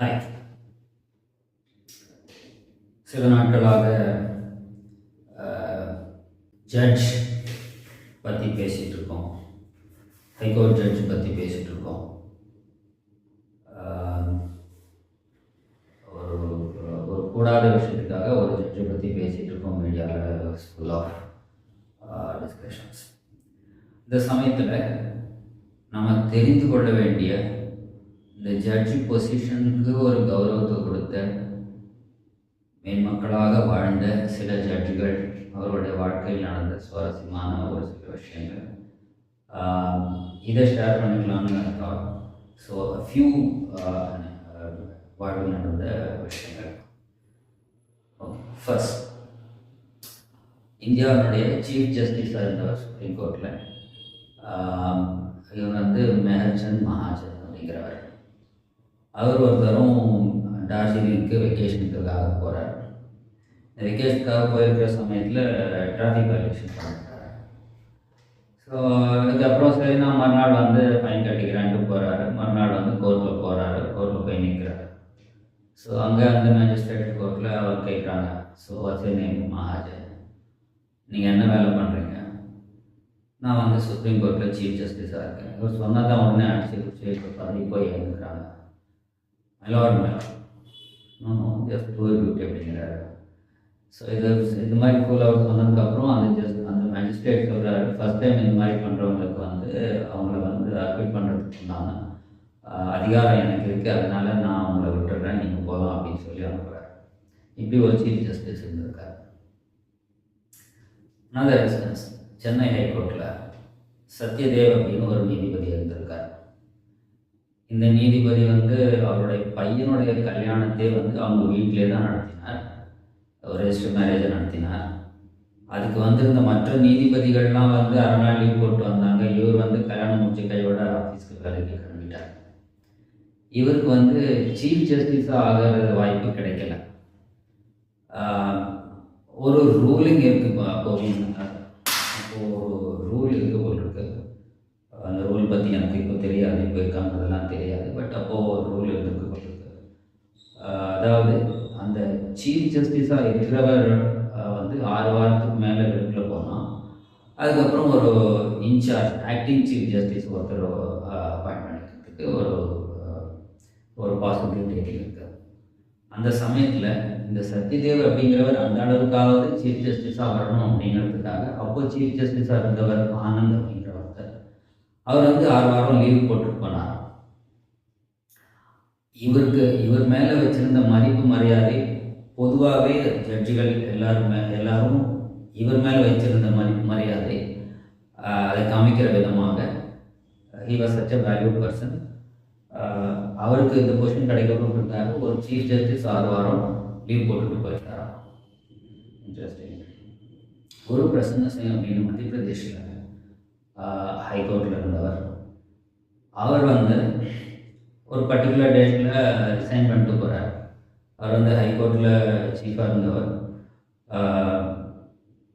Hi சில நாட்களாக judge பற்றி பேசிகிட்டு இருக்கோம். ஹைகோர்ட் ஜட்ஜ் பற்றி பேசிகிட்டு இருக்கோம். ஒரு ஒரு கூடாத விஷயத்துக்காக ஒரு ஜட்ஜை பற்றி பேசிகிட்டு இருக்கோம் மீடியாவில் ஃபுல் ஆஃப் டிஸ்கஷன்ஸ் இந்த சமயத்தில் நம்ம தெரிந்து கொள்ள வேண்டிய இந்த ஜட்ஜு பொசிஷனுக்கு ஒரு கௌரவத்தை கொடுத்த மேன்மக்களாக வாழ்ந்த சில ஜட்ஜுகள் அவருடைய வாழ்க்கையில் நடந்த சுவாரஸ்யமான ஒரு சில விஷயங்கள். இதை ஷேர் பண்ணிக்கலாம்னு தாட் ஸோ ஃபியூ வாழ்வில் நடந்த விஷயங்கள். ஃபர்ஸ்ட் இந்தியாவினுடைய சீஃப் ஜஸ்டிஸாக இருந்தவர் சுப்ரீம் கோர்ட்டில் இவர் வந்து மெஹர்சந்த் மகாஜன் அப்படிங்கிறவர். அவர் ஒரு தரம் டார்ஜிலிங்க்கு வெக்கேஷனுக்காக போகிறார் வெக்கேஷனுக்காக போயிருக்கிற சமயத்தில் டிராஃபிக் வயலேஷன் பண்ணிட்டார். ஸோ இதுக்கப்புறம் சரி நான் மறுநாள் வந்து ஃபைன் கட்டிக்கிறேன்ட்டு போகிறாரு மறுநாள் வந்து கோர்ட்டில் போகிறாரு கோர்ட்டில் போய் நிற்கிறாரு ஸோ அங்கே அந்த மேஜிஸ்ட்ரேட் கோர்ட்டில் அவர் கேட்குறாங்க ஸோ வாட்ஸ் நேம் மகாஜன் நீங்கள் என்ன வேலை பண்ணுறீங்க நான் வந்து சுப்ரீம் கோர்ட்டில் சீஃப் ஜஸ்டிஸாக இருக்கேன். இவர் சொன்னதான் உடனே அடிச்சு இப்போ பதவி போய் எழுந்துக்கிறாங்க மெலோட் மேலம் இன்னும் ஜஸ்ட் டூர் டியூட்டி அப்படிங்கிறாரு ஸோ இது இது மாதிரி கூல் அவர் சொன்னதுக்கப்புறம் அந்த ஜஸ்ட் அந்த மேஜிஸ்ட்ரேட் சொல்கிறாரு ஃபஸ்ட் டைம் இந்த மாதிரி பண்ணுறவங்களுக்கு வந்து அவங்கள வந்து அக்விட் பண்ணுறதுக்கு உண்டான அதிகாரம் எனக்கு இருக்குது அதனால நான் அவங்கள விட்டுடுறேன் நீங்கள் போகலாம் அப்படின்னு சொல்லி அனுப்புகிறார் இப்படி ஒரு சீஃப் ஜஸ்டிஸ் இருந்திருக்கார். Another சென்னை ஹைகோர்ட்டில் சத்யதேவ் அப்படின்னு ஒரு நீதிபதி இருந்திருக்கார். இந்த நீதிபதி வந்து அவருடைய பையனுடைய கல்யாணத்தை வந்து அவங்க வீட்டிலே தான் நடத்தினார். ஒரு ரெஜிஸ்டர் மேரேஜை நடத்தினார். அதுக்கு வந்திருந்த மற்ற நீதிபதிகள்லாம் வந்து அரை நாள் லீவ் போட்டு வந்தாங்க. இவர் வந்து கல்யாணம் முடிச்சு கையோட ஆஃபீஸ்க்கு வேலைக்கு கிளம்பிட்டார். இவருக்கு வந்து சீஃப் ஜஸ்டிஸாக ஆகிற வாய்ப்பு கிடைக்கல. ஒரு ரூலிங் இருக்கு அப்போ பற்றி எனக்கு இப்போ தெரியாது இப்போ இருக்காங்கிறதுலாம் தெரியாது. பட் அப்போது ஒரு ரூல் இருக்கு அதாவது அந்த சீஃப் ஜஸ்டிஸாக இருக்கிறவர் வந்து ஆறு வாரத்துக்கு மேலே வெளியில் போனால் அதுக்கப்புறம் ஒரு இன்சார்ஜ் ஆக்டிங் சீஃப் ஜஸ்டிஸ் ஒருத்தர் அப்பாயின்ட் பண்ணிக்கிறதுக்கு ஒரு ஒரு பாசிபிலிட்டி இருக்குது அந்த சமயத்தில் இந்த சத்யதேவ் அப்படிங்கிறவர் அந்த அளவுக்காவது சீஃப் ஜஸ்டிஸாக வரணும் அப்படிங்கிறதுக்காக அப்போ சீஃப் ஜஸ்டிஸாக இருந்தவர் ஆனந்த் அப்படிங்கிற அவர் வந்து ஆறு வாரம் லீவ் போட்டு போனார் இவருக்கு இவர் மேலே வச்சிருந்த மதிப்பு மரியாதை பொதுவாகவே ஜட்ஜுகள் எல்லாருமே எல்லாரும் இவர் மேலே வச்சிருந்த மதிப்பு மரியாதை அதை காமிக்கிற விதமாக he was such a valued person அவருக்கு இந்த பொசிஷன் கிடைக்கணுன்றதுக்காக ஒரு சீஃப் ஜஸ்டிஸ் ஆறு வாரம் லீவ் போட்டுட்டு போயிருக்காராம் இன்ட்ரெஸ்டிங் ஒரு பிரச்சனை செய்யும் அப்படின்னு மத்திய பிரதேஷில் ஹைகோர்ட்டில் இருந்தவர். அவர் வந்து ஒரு பர்டிகுலர் டேட்டில் ரிசைன் பண்ணிட்டு போகிறார் அவர் வந்து ஹைகோர்ட்டில் சீஃபாக இருந்தவர்.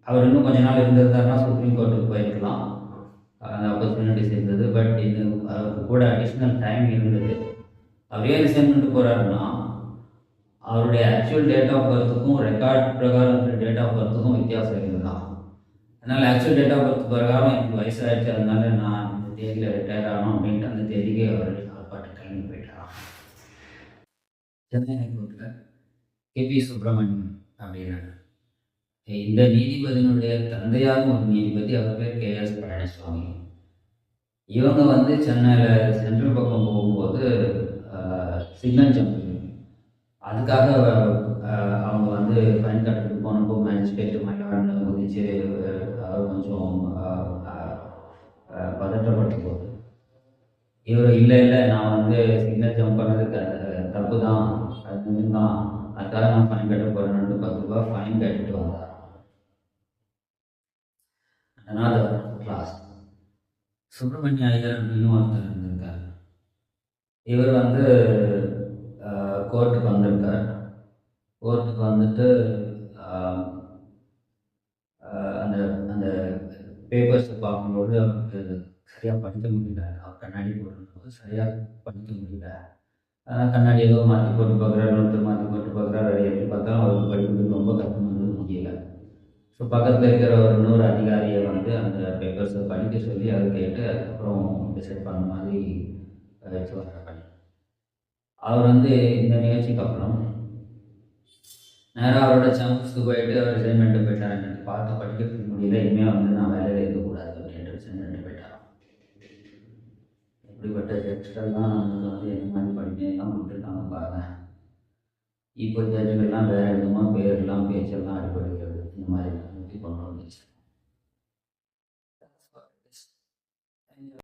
அவர் இன்னும் கொஞ்ச நாள் இருந்திருந்தாருன்னா சுப்ரீம் கோர்ட்டுக்கு போயிருக்கலாம். அந்த ஆப்பர்ச்சுனிட்டிஸ் இருந்தது. பட் இது அவருக்கு கூட அடிஷ்னல் டைம் இருந்தது. அவர் ஏன் ரிசைன் பண்ணிட்டு போகிறாருன்னா அவருடைய ஆக்சுவல் டேட் ஆஃப் பர்த்துக்கும் ரெக்கார்ட் பிரகாரம் டேட் ஆஃப் பர்த்துக்கும் வித்தியாசம் இருக்குதான் அதனால் ஆக்சுவல் டேட் ஆஃப் பர்த் பிரகாரம் எனக்கு வயசாகிடுச்சு அதனால நான் இந்த தேதியில் ரிட்டையர் ஆகணும் அப்படின்ட்டு அந்த தேதிக்கே அவர் அவர் பாட்டு கிளம்பி போயிட்டாராம். சென்னை ஹைகோர்ட்டில் கேபி சுப்பிரமணியன் அப்படின்னு இந்த நீதிபதியினுடைய தந்தையாரும் ஒரு நீதிபதி அவர் பேர் கே எஸ் பழனிசாமி இவங்க வந்து சென்னையில் சென்ட்ரல் பக்கம் போகும்போது சிக்னல் ஜம்ப். அதுக்காக அவங்க வந்து ஃபைன் கட்டுட்டு போனப்போ மேஜிஸ்ட்ரேட் குதிச்சு அவர் கொஞ்சம் அஹ், பதற்றப்பட்டு போகுது இவர் இல்லை இல்லை நான் வந்து சிக்னல் ஜம்ப் பண்ணதுக்கு தப்பு தான் அது தான் அதுக்காக நான் ஃபைன் கட்ட போகிறேன்னு பத்து ரூபா ஃபைன் கட்டிட்டு வந்தார் அதனால் கிளாஸ் சுப்பிரமணிய ஐயர் அப்படின்னு ஒருத்தர் இருந்திருக்கார் இவர் வந்து கோர்ட்டுக்கு வந்திருக்கார் கோர்ட்டுக்கு வந்துட்டு ஆஹ், ஆஹ், அந்த அந்த பேப்பர்ஸை பார்க்கும்போது அவருக்கு சரியாக படிக்க முடியல. அவர் கண்ணாடி போட்டிருந்தபோது சரியாக படிக்க முடியல. அதனால் கண்ணாடி ஏதோ மாற்றி போட்டு பார்க்குறாரு இன்னொருத்தர் மாற்றி போட்டு பார்க்குறாரு எப்படி பார்த்தாலும் அவருக்கு படிக்கிறது ரொம்ப கஷ்டமானது முடியல. ஸோ பக்கத்தில் இருக்கிற ஒரு இன்னொரு அதிகாரியை வந்து அந்த பேப்பர்ஸை படிக்க சொல்லி அதை கேட்டு அதுக்கப்புறம் டிசைட் பண்ண மாதிரி வச்சு வர்றாங்க அவர் வந்து இந்த நிகழ்ச்சிக்கு அப்புறம் நேராக அவரோட சாம்பஸ்க்கு போயிட்டு அவர் ரிசைன்மெண்ட்டு பண்ணிட்டு போயிட்டார். எனக்கு பார்த்து படிக்கிறதுக்கு முடியல. இனிமேல் வந்து நான் வேலையில் இருக்கக்கூடாது அப்படின்ட்டு ரிசைன் பண்ணிட்டு போயிட்டாராம் இப்படிப்பட்ட தான் நமக்கு வந்து என்ன மாதிரி படிக்கலாம் கொடுத்துருக்காங்க பாருங்க இப்போ ஜட்ஜுகள்லாம் வேறு விதமாக பேரெல்லாம் பேச்செல்லாம் அடிப்படைக்கிறது இந்த மாதிரி பண்ணணும்